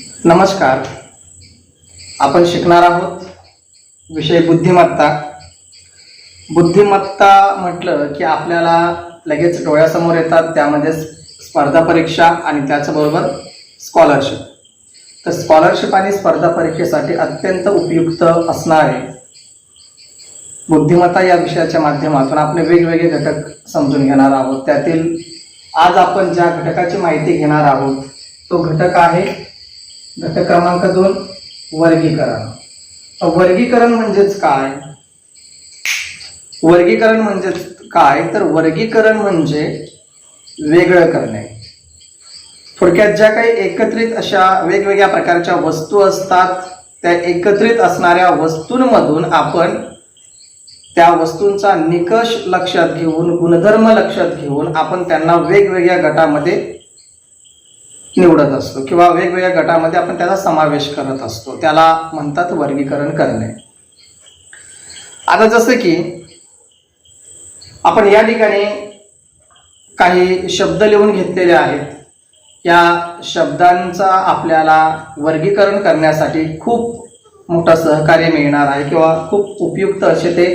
नमस्कार. आपण शिकणार आहोत विषय बुद्धिमत्ता. बुद्धिमत्ता म्हटलं की आपल्याला लगेच डोळ्यासमोर येतात त्यामध्ये स्पर्धा परीक्षा आणि त्याचबरोबर स्कॉलरशिप तर स्कॉलरशिप आणि स्पर्धा परीक्षेसाठी अत्यंत उपयुक्त असणारे बुद्धिमत्ता या विषयाच्या माध्यमातून आपण वेगवेगळे घटक समजून घेणार आहोत. त्यातील आज आपण ज्या घटकाची माहिती घेणार आहोत तो घटक आहे घटक क्रमांक दोन वर्गीकरण. वर्गीकरण म्हणजेच काय? वर्गीकरण म्हणजेच काय? तर वर्गीकरण म्हणजे वेगळं करणे. थोडक्यात ज्या काही एकत्रित अशा वेगवेगळ्या प्रकारच्या वस्तू असतात त्या एकत्रित असणाऱ्या वस्तूंमधून आपण त्या वस्तूंचा निकष लक्षात घेऊन गुणधर्म लक्षात घेऊन आपण त्यांना वेगवेगळ्या गटामध्ये निवडत असतो किंवा वेगवेगळ्या गटामध्ये आपण त्याचा समावेश करत असतो. त्याला म्हणतात वर्गीकरण करणे. आता जसं की आपण या ठिकाणी काही शब्द लिहून घेतलेले आहेत. या शब्दांचा आपल्याला वर्गीकरण करण्यासाठी खूप मोठं सहकार्य मिळणार आहे किंवा खूप उपयुक्त असे ते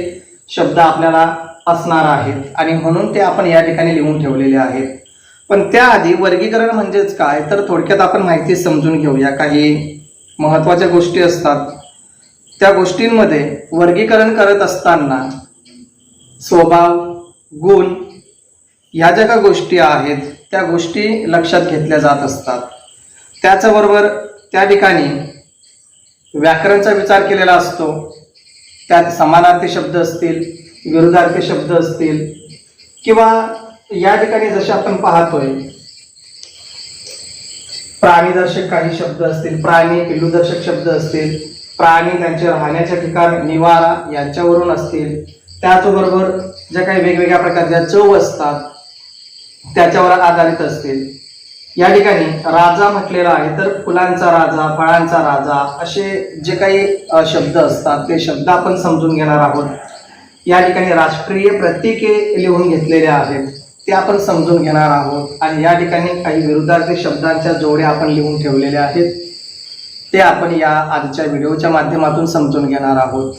शब्द आपल्याला असणार आहेत. आणि म्हणून ते आपण या ठिकाणी लिहून ठेवलेले आहेत. पण त्याआधी वर्गीकरण म्हणजेच काय तर थोडक्यात आपण माहिती समजून घेऊया. काही महत्त्वाच्या गोष्टी असतात. त्या गोष्टींमध्ये वर्गीकरण करत असताना स्वभाव गुण ह्या ज्या काही गोष्टी आहेत त्या गोष्टी लक्षात घेतल्या जात असतात. त्याचबरोबर त्या ठिकाणी व्याकरणचा विचार केलेला असतो. त्यात समानार्थी शब्द असतील विरुद्धार्थी शब्द असतील किंवा या ठिकाणी जसे आपण पाहतोय प्राणीदर्शक काही शब्द असतील प्राणी पिल्लूदर्शक शब्द असतील प्राणी त्यांचे राहण्याचे ठिकाण निवारा यांच्यावरून असतील त्याचबरोबर ज्या काही वेगवेगळ्या प्रकारच्या चव असतात त्याच्यावर आधारित असतील. या ठिकाणी राजा म्हटलेला आहे तर फुलांचा राजा फळांचा राजा असे जे काही शब्द असतात ते शब्द आपण समजून घेणार आहोत. या ठिकाणी राष्ट्रीय प्रतीके लिहून घेतलेले आहेत. ते आपण समजून घेणार आहोत. आणि या ठिकाणी काही विरुद्धार्थी शब्दांच्या जोड्या आपण लिहून ठेवलेल्या आहेत. ते आपण या आजच्या व्हिडिओच्या माध्यमातून समजून घेणार आहोत.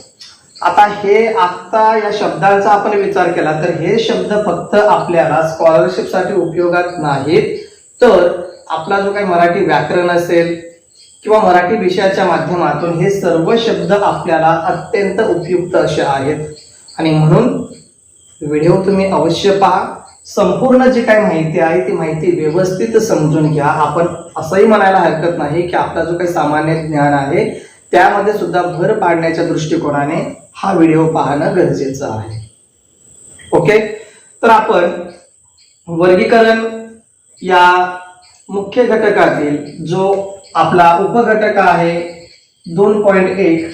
आता हे आत्ता या शब्दांचा आपण विचार केला तर हे शब्द फक्त आपल्याला स्कॉलरशिपसाठी उपयोगात नाहीत. तर आपला जो काही मराठी व्याकरण असेल किंवा मराठी विषयाच्या माध्यमातून हे सर्व शब्द आपल्याला अत्यंत उपयुक्त असे आहेत. आणि म्हणून व्हिडिओ तुम्ही अवश्य पहा. संपूर्ण जी काही माहिती आहे ती माहिती व्यवस्थित समजून घ्या. आपण असंही म्हणायला हरकत नाही की आपला जो काही सामान्य ज्ञान आहे त्यामध्ये सुद्धा भर पाडण्याच्या दृष्टिकोनाने हा व्हिडिओ पाहणं गरजेचं आहे. ओके? तर आपण वर्गीकरण या मुख्य घटकातील जो आपला उपघटक आहे दोन पॉइंट एक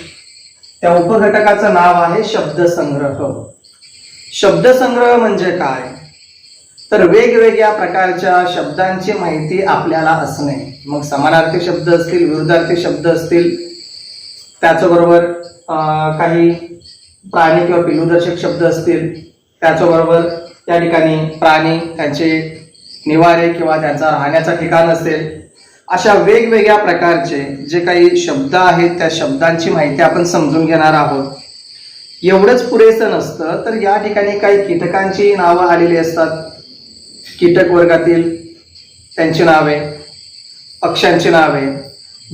त्या उपघटकाचं नाव आहे शब्दसंग्रह. शब्दसंग्रह म्हणजे काय? तर वेगवेगळ्या प्रकारच्या शब्दांची माहिती आपल्याला असणे. मग समानार्थी शब्द असतील विरुद्धार्थी शब्द असतील त्याचबरोबर काही प्राणी किंवा पिलूदर्शक शब्द असतील त्याचबरोबर त्या ठिकाणी प्राणी त्यांचे निवारे किंवा त्यांचा राहण्याचा ठिकाण असेल अशा वेगवेगळ्या प्रकारचे जे काही शब्द आहेत त्या शब्दांची माहिती आपण समजून घेणार आहोत. एवढंच पुरेसं नसतं तर या ठिकाणी काही कीटकांची नावं आलेली असतात. कीटक वर्गातील त्यांची नावे पक्ष्यांची नावे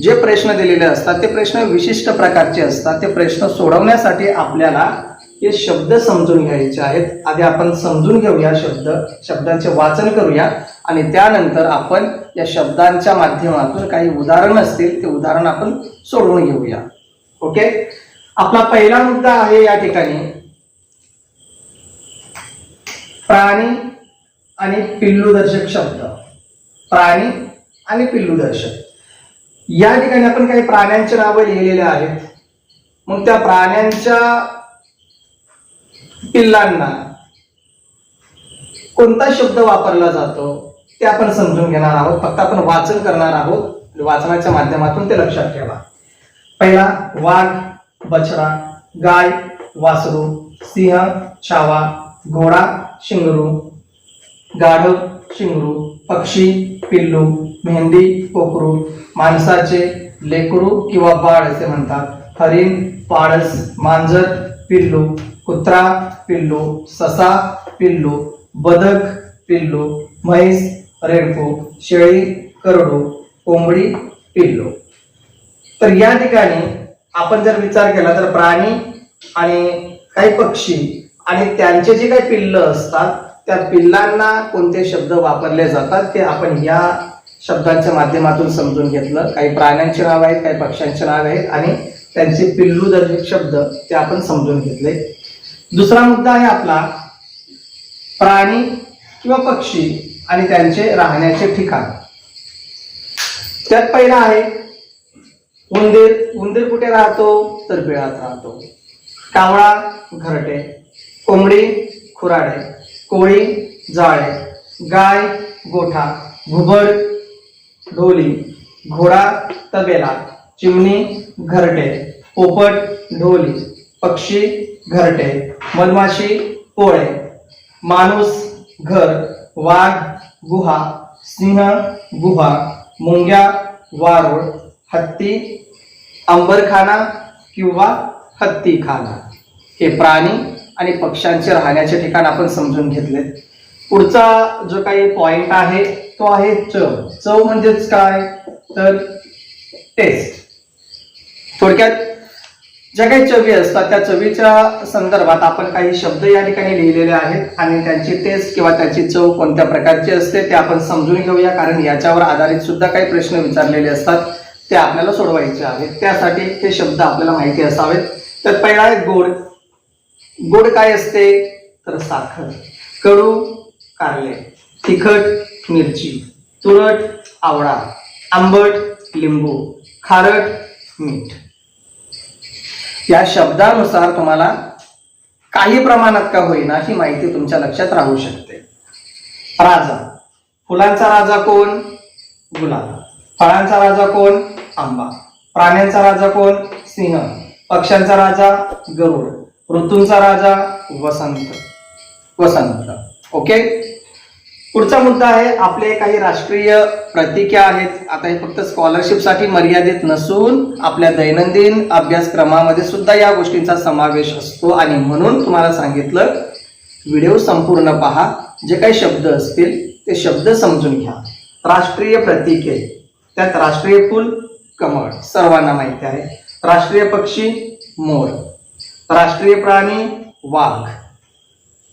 जे प्रश्न दिलेले असतात ते प्रश्न विशिष्ट प्रकारचे असतात. ते प्रश्न सोडवण्यासाठी आपल्याला हे शब्द समजून घ्यायचे आहेत. आधी आपण समजून घेऊया शब्द शब्दांचे वाचन करूया आणि त्यानंतर आपण या शब्दांच्या माध्यमातून काही उदाहरण असतील ते उदाहरण आपण सोडवून घेऊया. ओके? आपला पहिला मुद्दा आहे या ठिकाणी. प्राणी आणि पिल्लूदर्शक शब्द. प्राणी आणि पिल्लूदर्शक. या ठिकाणी आपण काही प्राण्यांची नावं लिहिलेली आहेत. मग त्या प्राण्यांच्या पिल्लांना कोणता शब्द वापरला जातो ते आपण समजून घेणार आहोत. फक्त आपण वाचन करणार आहोत. वाचनाच्या माध्यमातून ते लक्षात ठेवा. पहिला वाघ बछडा गाय वासरू सिंह छावा घोडा शिंगरू गाढव शिंगरू पक्षी पिल्लू मेहंदी कोकरू माणसाचे लेकरू किंवा बाळ असे म्हणतात. हरिण पाळस मांजर पिल्लू कुत्रा पिल्लू ससा पिल्लू बदक पिल्लू म्हैस रेडको शेळी करडू कोंबडी पिल्लू. तर या ठिकाणी आपण जर विचार केला तर प्राणी आणि काही पक्षी आणि त्यांचे जे काही पिल्ल असतात त्या पिल्लांना कोणते शब्द वापरले जातात ते आपण या शब्दांच्या माध्यमातून समजून घेतलं. काही प्राण्यांची नाव आहेत काही पक्ष्यांची नाव आहेत आणि त्यांचे पिल्लू दर्शक शब्द ते आपण समजून घेतले. दुसरा मुद्दा आहे आपला प्राणी किंवा पक्षी आणि त्यांचे राहण्याचे ठिकाण. त्यात पहिला आहे उंदीर. उंदीर कुठे राहतो? तर बिळात राहतो. कावळा घरटे. कोंबडी खुराडे. कोळी जाळे गाय गोठा घुबड ढोली घोडा तबेला चिमणी घरटे पोपट ढोली पक्षी घरटे मधमाशी पोळे माणूस घर वाघ गुहा सिंह गुहा मुंग्या वारुळ हत्ती अंबरखाना किंवा हत्तीखाना. हे प्राणी आणि पक्ष्यांचे राहण्याचे ठिकाण आपण समजून घेतले. पुढचा जो काही पॉइंट आहे तो आहे चव. चव म्हणजेच काय? तर टेस्ट थोडक्यात ज्या काही चवी असतात त्या चवीच्या संदर्भात आपण काही शब्द या ठिकाणी लिहिलेले आहेत आणि त्यांची टेस्ट किंवा त्याची चव कोणत्या प्रकारची असते ते आपण समजून घेऊया कारण याच्यावर आधारित सुद्धा काही प्रश्न विचारलेले असतात. ते आपल्याला सोडवायचे आहेत. त्यासाठी ते शब्द आपल्याला माहिती असावेत. तर पहिला आहे गोड. गोड काय असते? तर साखर. कडू कारले. तिखट मिरची. तुरट आवळा. आंबट लिंबू. खारट मीठ. या शब्दानुसार तुम्हाला काही प्रमाणात का होईना ही माहिती तुमच्या लक्षात राहू शकते. राजा. फुलांचा राजा कोण? गुलाब. फळांचा राजा कोण? आंबा. प्राण्यांचा राजा कोण? सिंह. पक्ष्यांचा राजा गरुड. ऋतूंचा राजा वसंत. वसंत. ओके पुढचा मुद्दा आहे आपले काही राष्ट्रीय प्रतीके आहेत. आता हे फक्त स्कॉलरशिपसाठी मर्यादित नसून आपल्या दैनंदिन अभ्यासक्रमामध्ये सुद्धा या गोष्टींचा समावेश असतो. आणि म्हणून तुम्हाला सांगितलं व्हिडिओ संपूर्ण पहा. जे काही शब्द असतील ते शब्द समजून घ्या. राष्ट्रीय प्रतीके. त्यात राष्ट्रीय फुल कमळ. सर्वांना माहिती आहे. राष्ट्रीय पक्षी मोर. राष्ट्रीय प्राणी वाघ.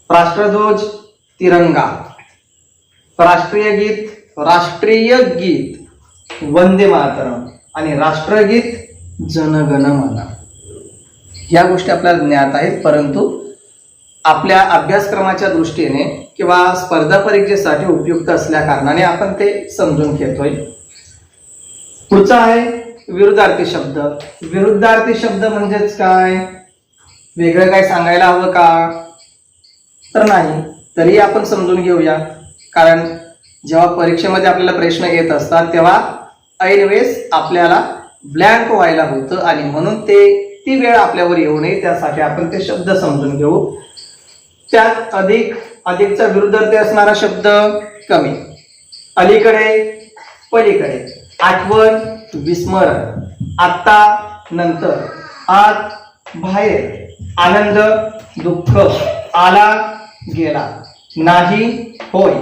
राष्ट्रध्वज तिरंगा. राष्ट्रीय गीत राष्ट्रीय गीत. वंदे मातरम आणि राष्ट्रगीत जनगण मन या गोष्टी आपल्याला ज्ञात आहेत परंतु आपल्या अभ्यासक्रमाच्या दृष्टीने किंवा स्पर्धा परीक्षेसाठी उपयुक्त असल्या कारणाने आपण ते समजून घेतोय. पुढचा आहे विरुद्धार्थी शब्द. विरुद्धार्थी शब्द म्हणजेच काय? वेगळं काय सांगायला हवं का? तर नाही तरी आपण समजून घेऊया. कारण जेव्हा परीक्षेमध्ये आपल्याला प्रश्न येत असतात तेव्हा ऐनवेळेस आपल्याला ब्लँक व्हायला होतं आणि म्हणून ते ती वेळ आपल्यावर येऊ नये. त्यासाठी आपण ते शब्द समजून घेऊ. त्यात अधिक अधिकचा विरुद्धार्थी असणारा शब्द कमी. अलीकडे पलीकडे. आठवण विस्मरण. आत्ता नंतर. आत बाहेर. आनंद दुःख आला गेला. नाही होय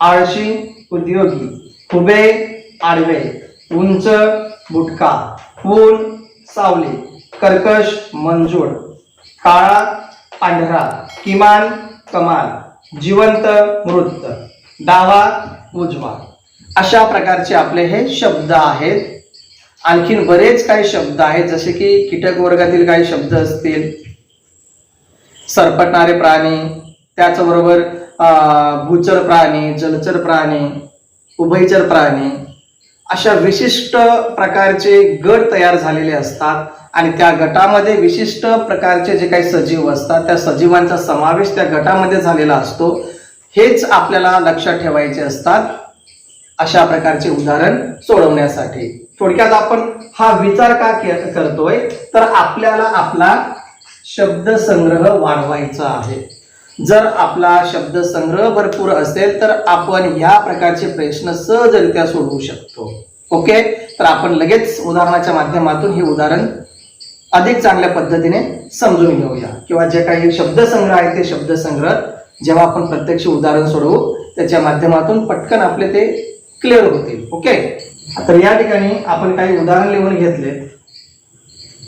आळशी उद्योगी. उभे आडवे. उंच बुटका. ऊन सावली. कर्कश मंजूळ. काळा पांढरा. किमान कमाल. जिवंत मृत डावा उजवा. अशा प्रकारचे आपले हे शब्द आहेत. आणखीन बरेच काही शब्द आहेत जसे की कीटक वर्गातील काही शब्द असतील सरपटणारे प्राणी त्याचबरोबर भूचर प्राणी जलचर प्राणी उभयचर प्राणी अशा विशिष्ट प्रकारचे गट तयार झालेले असतात आणि त्या गटामध्ये विशिष्ट प्रकारचे जे काही सजीव असतात त्या सजीवांचा समावेश त्या गटामध्ये झालेला असतो. हेच आपल्याला लक्षात ठेवायचे असतात. अशा प्रकारचे उदाहरण सोडवण्यासाठी. थोडक्यात आपण हा विचार का के- करतोय? तर आपल्याला आपला शब्दसंग्रह वाढवायचा आहे. जर आपला शब्दसंग्रह भरपूर असेल तर आपण ह्या प्रकारचे प्रश्न सहजरित्या सोडवू शकतो. ओके? तर आपण लगेच उदाहरणाच्या माध्यमातून हे उदाहरण अधिक चांगल्या पद्धतीने समजून घेऊया. किंवा जे काही शब्दसंग्रह आहे ते शब्दसंग्रह जेव्हा आपण प्रत्यक्ष उदाहरण सोडवू त्याच्या माध्यमातून पटकन आपले ते क्लिअर होतील ओके? तर या ठिकाणी आपण काही उदाहरण लिहून घेतले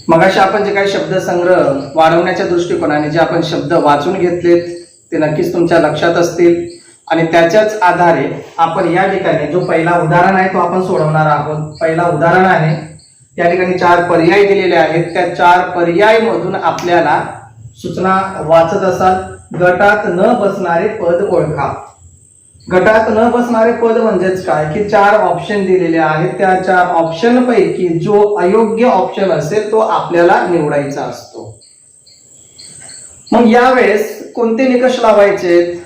मगाशी आपण जे काही शब्दसंग्रह वाढवण्याच्या दृष्टिकोनाने जे आपण शब्द वाचून घेतलेत ते नक्कीच तुमच्या लक्षात असतील. आणि त्याच्याच आधारे आपण या ठिकाणी जो पहिला उदाहरण आहे तो आपण सोडवणार आहोत. पहिला उदाहरण आहे या ठिकाणी चार पर्याय दिलेले आहेत. त्या चार पर्याय मधून आपल्याला सूचना वाचत असाल गटात न बसणारे पद ओळखा. गटात न बसणारे पद म्हणजेच काय? की चार ऑप्शन दिलेले आहेत. त्या चार ऑप्शन पैकी जो अयोग्य ऑप्शन असेल तो आपल्याला निवडायचा असतो. मग यावेळेस कोणते निकष लावायचे?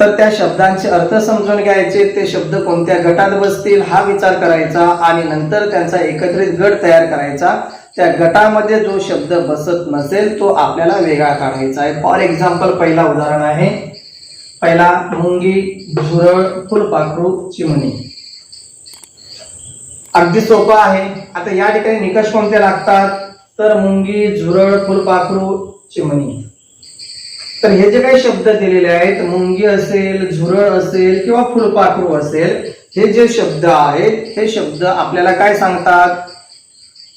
तर त्या शब्दांचे अर्थ समजून घ्यायचे. ते शब्द कोणत्या गटात बसतील हा विचार करायचा आणि नंतर त्यांचा एकत्रित गट तयार करायचा. त्या गटामध्ये जो शब्द बसत नसेल तो आपल्याला वेगळा काढायचा आहे. फॉर एक्झाम्पल पहिला उदाहरण आहे. पहिला मुंगी झुरळ फुलपाखरू चिमणी. अगदी सोपं आहे. आता या ठिकाणी निकष कोणते लागतात? तर मुंगी झुरळ फुलपाखरू चिमणी. तर हे जे काही शब्द दिलेले आहेत मुंगी असेल झुरळ असेल किंवा फुलपाखरू असेल हे जे शब्द आहेत हे शब्द आपल्याला काय सांगतात?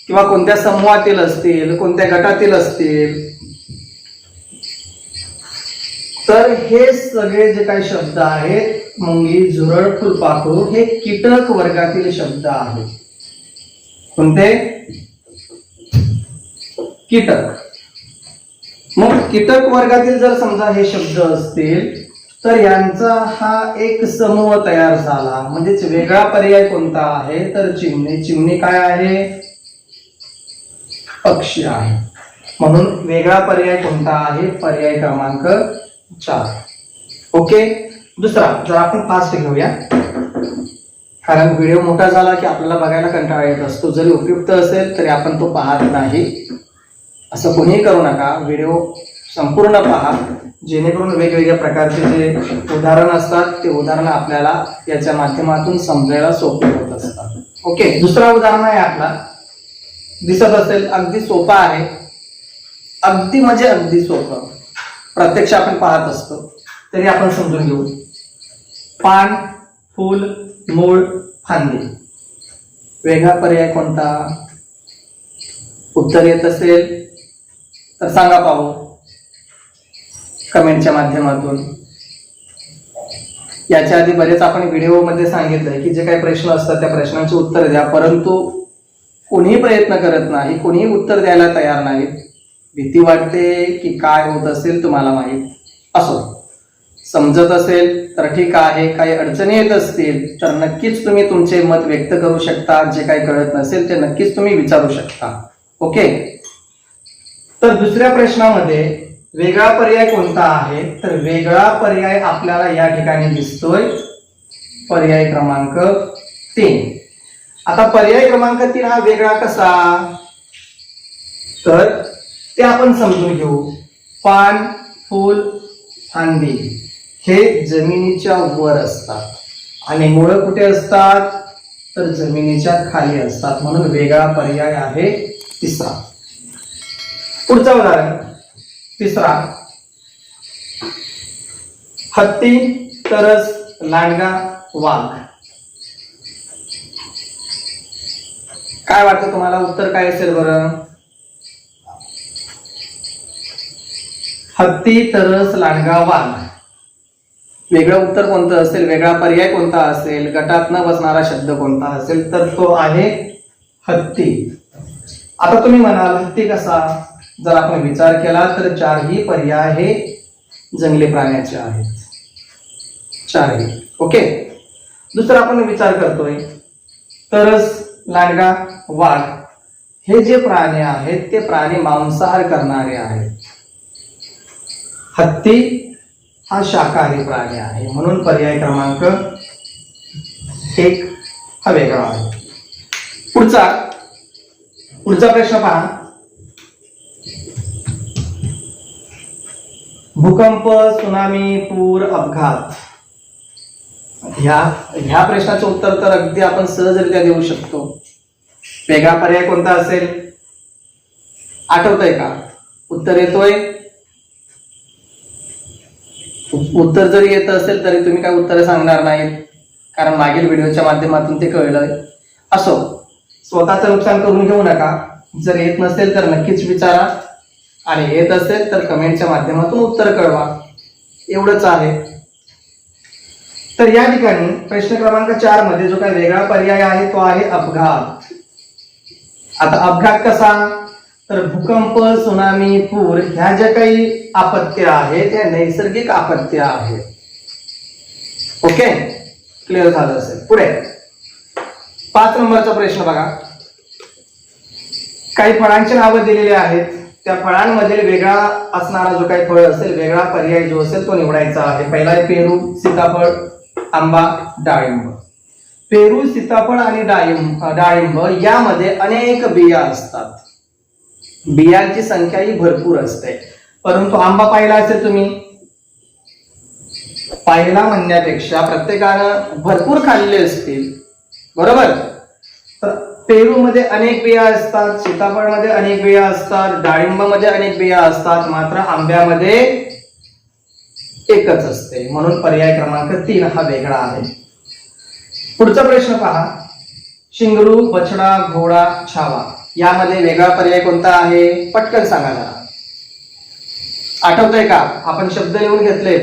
किंवा कोणत्या समूहातील असतील कोणत्या गटातील असतील तर हे सगळे जे काही शब्द आहेत मुंगी झुरळ फुलपाखरू हे कीटक वर्गातील शब्द आहेत. कोणते? कीटक. मग कीटक वर्गातील जर समजा हे शब्द असतील तर यांचा हा एक समूह तयार झाला. म्हणजेच वेगळा पर्याय कोणता आहे? तर चिमणी. चिमणी काय आहे? पक्षी आहे. म्हणून वेगळा पर्याय कोणता आहे? पर्याय क्रमांक चार ओके दुसरा जर आपण फास्ट घेऊया. कारण व्हिडिओ मोठा झाला की आपल्याला बघायला कंटाळा येत असतो. जरी उपयुक्त असेल तरी आपण तो पाहत नाही. असं कोणीही करू नका. व्हिडिओ संपूर्ण पहा. जेणेकरून वेगवेगळ्या प्रकारचे जे उदाहरण असतात ते उदाहरण आपल्याला याच्या माध्यमातून समजायला सोपे होत असतात. ओके दुसरा उदाहरण आहे आपला. दिसत असेल अगदी सोपा आहे. अगदी म्हणजे अगदी सोपं. प्रत्यक्ष आपण पाहत असतो. तरी आपण समजून घेऊ. पान फूल मूळ फांदी. वेगळा पर्याय कोणता? उत्तर येत असेल तर सांगा पाहू. कमेंटच्या माध्यमातून. याच्या आधी बरेच आपण व्हिडिओमध्ये सांगितलंय की जे काही प्रश्न असतात त्या प्रश्नांचे उत्तर द्या परंतु कोणीही प्रयत्न करत नाही कोणीही उत्तर द्यायला तयार नाहीत. भीती वाटते की काय होत असेल तुम्हाला माहीत असो. समजत असेल तर ठीक आहे काही अडचणी येत असतील तर नक्कीच तुम्ही तुमचे मत व्यक्त करू शकता. जे काही कळत नसेल ते नक्कीच तुम्ही विचारू शकता. ओके? तर दुसऱ्या प्रश्नामध्ये वेगळा पर्याय कोणता आहे? तर वेगळा पर्याय आपल्याला या ठिकाणी दिसतोय. पर्याय क्रमांक तीन. आता पर्याय क्रमांक तीन हा वेगळा कसा? तर ते आपण समजून घेऊ. पान फूल फांदी हे जमिनीच्या वर असतात. आणि मुळं कुठे असतात? तर जमिनीच्या खाली असतात. म्हणून वेगळा पर्याय आहे तिसरा. पुढचं उदाहरण. तिसरा. हत्ती तरस लांडगा वाघ. काय वाटतं तुम्हाला? उत्तर काय असेल बरं? हत्ती तरस लांडगा वाघ. वेगळं उत्तर कोणतं असेल? वेगळा पर्याय कोणता असेल? गटात न बसणारा शब्द कोणता असेल? तर तो आहे हत्ती. आता तुम्ही म्हणाल हत्ती कसा? जर आपण विचार केला तर चारही पर्याय हे जंगली प्राण्याचे आहेत. चारही. ओके? दुसरा आपण विचार करतोय. तरस लांडगा वाघ हे जे प्राणी आहेत ते प्राणी मांसाहार करणारे आहेत. हत्ती हा शाकाहारी प्राणी आहे. म्हणून पर्याय क्रमांक एक हा वेगळा आहे. पुढचा पुढचा प्रश्न पहा. भूकंप सुनामी पूर अपघात. ह्या ह्या प्रश्नाचं उत्तर तर अगदी आपण सहजरित्या देऊ शकतो. वेगळा पर्याय कोणता असेल? आठवतंय का? उत्तर येतोय. उत्तर जरी येत असेल तरी तुम्ही काय उत्तर सांगणार नाहीत. कारण मागील व्हिडिओच्या माध्यमातून ते कळलंय. असो स्वतःचं नुकसान करून घेऊ नका. जर येत नसेल तर नक्कीच विचारा. आणि येत असेल तर कमेंटच्या माध्यमातून उत्तर कळवा. एवढंच आहे. तर या ठिकाणी प्रश्न क्रमांक चारमध्ये जो काही वेगळा पर्याय आहे तो आहे अपघात. आता अपघात कसा? तर भूकंप सुनामी पूर ह्या ज्या काही आपत्त्या आहेत त्या नैसर्गिक आपत्त्या आहेत. ओके क्लिअर झालं असेल. पुढे. पाच नंबरचा प्रश्न बघा. काही फळांची नावं दिलेली आहेत. त्या फळांमधील वेगळा असणारा जो काही फळ असेल वेगळा पर्याय जो असेल तो निवडायचा आहे. पहिला आहे पेरू सीताफळ आंबा डाळिंब. पेरू सीताफळ आणि डाळिंब डाळिंब यामध्ये अनेक बिया असतात. बियांची संख्याही भरपूर असते. परंतु आंबा पाहिला असेल तुम्ही? पाहिला म्हणण्यापेक्षा प्रत्येकानं भरपूर खाल्ले असतील. बरोबर? तर पेरू मध्ये अनेक बिया असतात सीताफळमध्ये अनेक बिया असतात डाळिंबमध्ये अनेक बिया असतात मात्र आंब्यामध्ये एकच असते. म्हणून पर्याय क्रमांक तीन हा वेगळा आहे. पुढचा प्रश्न पहा. शिंगरू बछडा घोडा छावा. यामध्ये वेगळा पर्याय कोणता आहे? पटकन सांगा जरा. आठवतंय का? आपण शब्द लिहून घेतले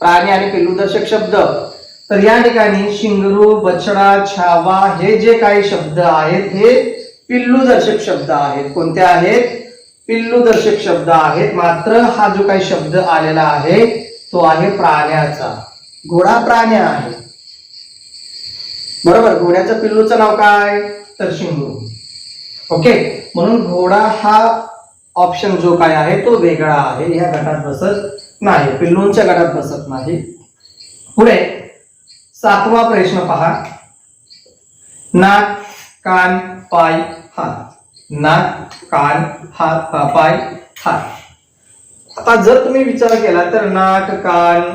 प्राणी आणि पिल्लूदर्शक शब्द. तर या ठिकाणी शिंगरू बछडा छावा हे जे काही शब्द आहेत हे पिल्लूदर्शक शब्द आहेत. कोणते आहेत? पिल्लूदर्शक शब्द आहेत. मात्र हा जो काही शब्द आलेला आहे तो आहे प्राण्याचा. घोडा प्राण्या आहे. बरोबर? घोड्याचं पिल्लूचं नाव काय? तर शिंगरू. ओके? म्हणून घोडा हा ऑप्शन जो काय आहे तो वेगळा आहे. या गटात बसत नाही. पिल्लूंच्या गटात बसत नाही. पुढे सातवा प्रश्न पहा. नाक कान पाय हात. नाक कान हात पाय हात. आता जर तुम्ही विचार केला तर नाक कान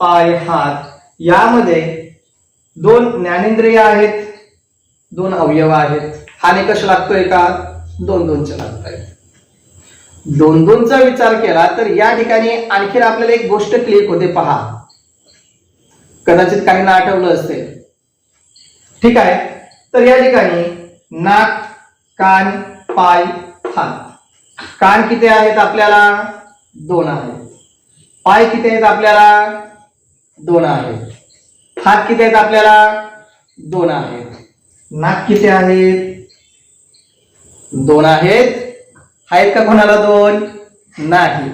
पाय हात यामध्ये दोन ज्ञानेंद्रिय आहेत दोन अवयव आहेत. हा निकष लागतोय का? दोन दोनचे लागत आहेत दोन दोनचा विचार केला तर या ठिकाणी आणखीन आपल्याला एक गोष्ट क्लिक होते पहा. कदाचित काहींना आठवलं असेल. ठीक आहे? तर या ठिकाणी नाक कान पाय हात. कान किती आहेत आपल्याला? दोन आहेत. पाय किती आहेत आपल्याला? दोन आहेत. हात किती आहेत आपल्याला? दोन आहेत. नाक किती आहेत? दोन आहेत. आहेत का कोणाला दोन? नाही.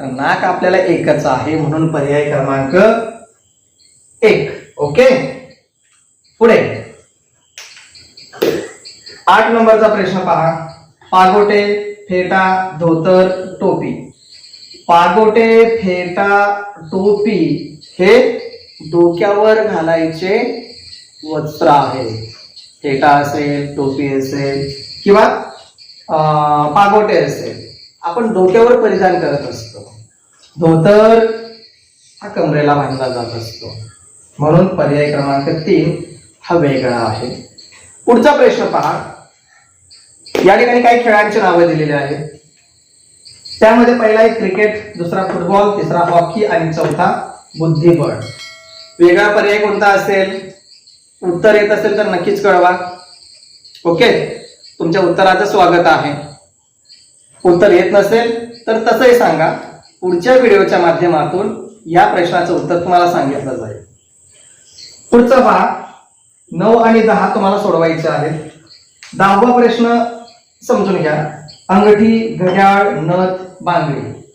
तर नाक आपल्याला एकच आहे म्हणून पर्याय क्रमांक एक. ओके? पुढे. आठ नंबरचा प्रश्न पहा. पागोटे फेटा धोतर टोपी. पागोटे फेटा टोपी हे डोक्यावर घालायचे वस्त्र आहे. फेटा असेल टोपी असेल किंवा पागोटे असेल. आपण डोक्यावर परिधान करत असतो. धोतर हा कमरेला बांधला जात असतो. म्हणून पर्याय क्रमांक तीन हा वेगळा आहे. पुढचा प्रश्न पहा. या ठिकाणी काही खेळांची नावं दिलेली आहेत. त्यामध्ये पहिला आहे क्रिकेट दुसरा फुटबॉल तिसरा हॉकी आणि चौथा बुद्धिबळ. वेगळा पर्याय कोणता असेल? उत्तर येत असेल तर नक्कीच कळवा. ओके? तुमच्या उत्तराचं स्वागत आहे. उत्तर येत नसेल तर तसंही सांगा. पुढच्या व्हिडिओच्या माध्यमातून या प्रश्नाचं उत्तर तुम्हाला सांगितलं जाईल. पुढचा भाग नऊ आणि दहा तुम्हाला सोडवायचे आहेत. दहावा प्रश्न समजून घ्या. अंगठी घड्याळ नथ बांगडी.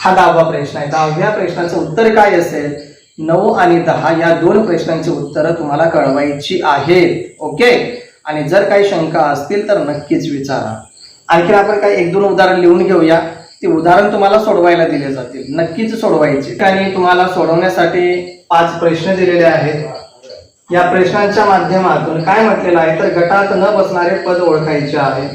हा दहावा प्रश्न आहे. दहाव्या प्रश्नाचं उत्तर काय असेल? नऊ आणि दहा या दोन प्रश्नांची उत्तरं तुम्हाला कळवायची आहेत. ओके? आणि जर काही शंका असतील तर नक्कीच विचारा. आणखीन आपण काही एक दोन उदाहरण लिहून घेऊया. ते उदाहरण तुम्हाला सोडवायला दिले जातील. नक्कीच सोडवायचे. आणि तुम्हाला सोडवण्यासाठी पाच प्रश्न दिलेले आहेत. या प्रश्नांच्या माध्यमातून काय म्हटलेलं आहे? तर गटात न बसणारे पद ओळखायचे आहे.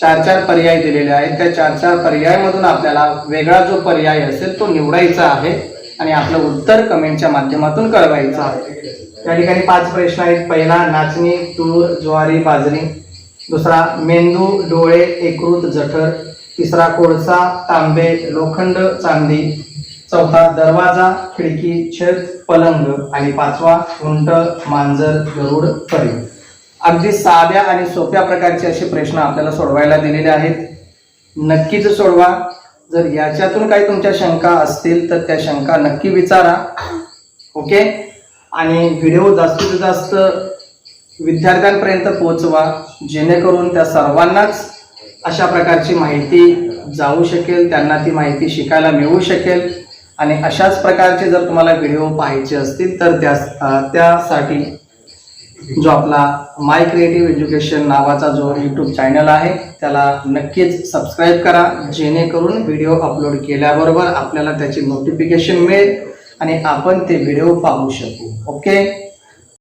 चार चार पर्याय दिलेले आहेत. त्या चार चार पर्यायमधून आपल्याला वेगळा जो पर्याय असेल तो निवडायचा आहे आणि आपलं उत्तर कमेंटच्या माध्यमातून कळवायचं आहे. त्या ठिकाणी पाच प्रश्न आहेत. पहिला नाचणी तूर ज्वारी बाजरी. दुसरा मेंदू डोळे एकृत जठर. तिसरा कोळसा तांबे लोखंड चांदी. चौथा दरवाजा खिडकी छत पलंग. आणि पाचवा उंट मांजर गरुड परी. अगदी साध्या आणि सोप्या प्रकारचे असे प्रश्न आपल्याला सोडवायला दिलेले आहेत. नक्कीच सोडवा. जर याच्यातून काही तुमच्या शंका असतील तर त्या शंका नक्की विचारा. ओके? आणि व्हिडिओ जास्तीत जास्त विद्यार्थ्यांपर्यंत पोहोचवा जेणेकरून त्या सर्वांनाच अशा प्रकारची माहिती जाऊ शकेल त्यांना ती माहिती शिकायला मिळू शकेल. आणि अशाच प्रकारचे जर तुम्हाला व्हिडिओ पाहायचे असतील तर त्या त्यासाठी जो आपला माय क्रिएटिव्ह एज्युकेशन नावाचा जो यूट्यूब चॅनल आहे त्याला नक्कीच सबस्क्राईब करा जेणेकरून व्हिडिओ अपलोड केल्याबरोबर आपल्याला त्याची नोटिफिकेशन मिळेल आणि आपण ते व्हिडिओ पाहू शकू. ओके